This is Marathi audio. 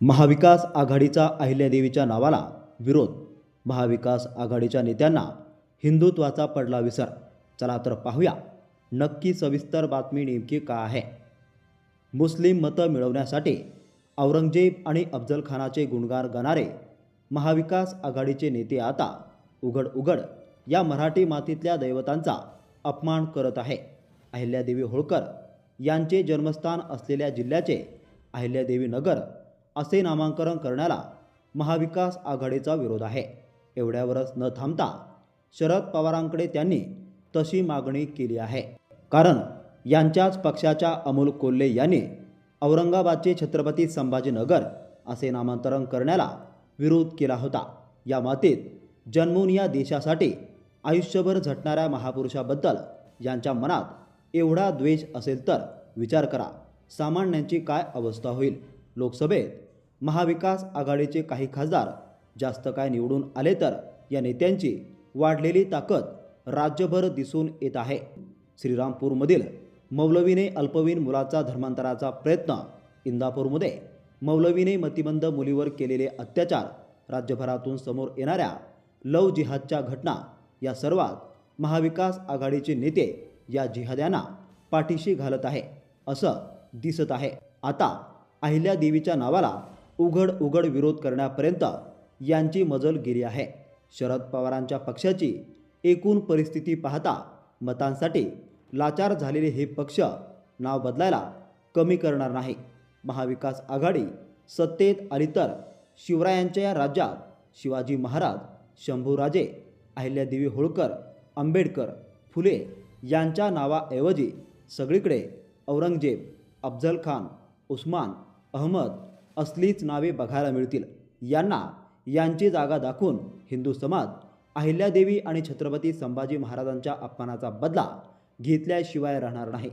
महाविकास आघाडीचा अहिल्यादेवीच्या नावाला विरोध. महाविकास आघाडीच्या नेत्यांना हिंदुत्वाचा पडला विसर. चला तर पाहूया. नक्की सविस्तर बातमी नेमकी का आहे? मुस्लिम मतं मिळवण्यासाठी औरंगजेब आणि अफजलखानाचे गुणगार गुणगान गाणारे महाविकास आघाडीचे नेते आता उघड उघड या मराठी मातीतल्या दैवतांचा अपमान करत आहे. अहिल्यादेवी होळकर यांचे जन्मस्थान असलेल्या जिल्ह्याचे अहिल्यादेवी नगर असे नामांकन करण्याला महाविकास आघाडीचा विरोध आहे. एवढ्यावरच न थांबता शरद पवारांकडे त्यांनी तशी मागणी केली आहे. कारण यांच्याच पक्षाच्या अमोल कोल्हे यांनी औरंगाबादचे छत्रपती संभाजीनगर असे नामांतरण करण्याला विरोध केला होता. या मातीत जन्मून या देशासाठी आयुष्यभर झटणाऱ्या महापुरुषाबद्दल यांच्या मनात एवढा द्वेष असेल तर विचार करा. सामान्यांची काय अवस्था होईल? लोकसभेत महाविकास आघाडीचे काही खासदार जास्त काय निवडून आले तर या नेत्यांची वाढलेली ताकद राज्यभर दिसून येत आहे. श्रीरामपूरमधील मौलवीने अल्पवीन मुलाचा धर्मांतराचा प्रयत्न इंदापूरमध्ये. मौलवीने मतिमंद मुलीवर केलेले अत्याचार राज्यभरातून समोर येणाऱ्या लव जिहादच्या घटना या सर्वात महाविकास आघाडीचे नेते या जिहाद्यांना पाठीशी घालत आहे असं दिसत आहे. आता अहिल्या देवीच्या नावाला उघड उघड विरोध करण्यापर्यंत यांची मजल गिरी आहे. शरद पवारांच्या पक्षाची एकूण परिस्थिती पाहता मतांसाठी लाचार झालेले हे पक्ष नाव बदलायला कमी करणार नाही. महाविकास आघाडी सत्तेत आली तर शिवरायांच्या या राज्यात शिवाजी महाराज शंभूराजे अहिल्यादेवी होळकर आंबेडकर फुले यांच्या नावाऐवजी सगळीकडे औरंगजेब अफजल खान उस्मान अहमद असलीच नावे बघायला मिळतील. यांना यांची जागा दाखवून हिंदू समाज अहिल्यादेवी आणि छत्रपती संभाजी महाराजांच्या अपमानाचा बदला घेतल्याशिवाय राहणार नाही.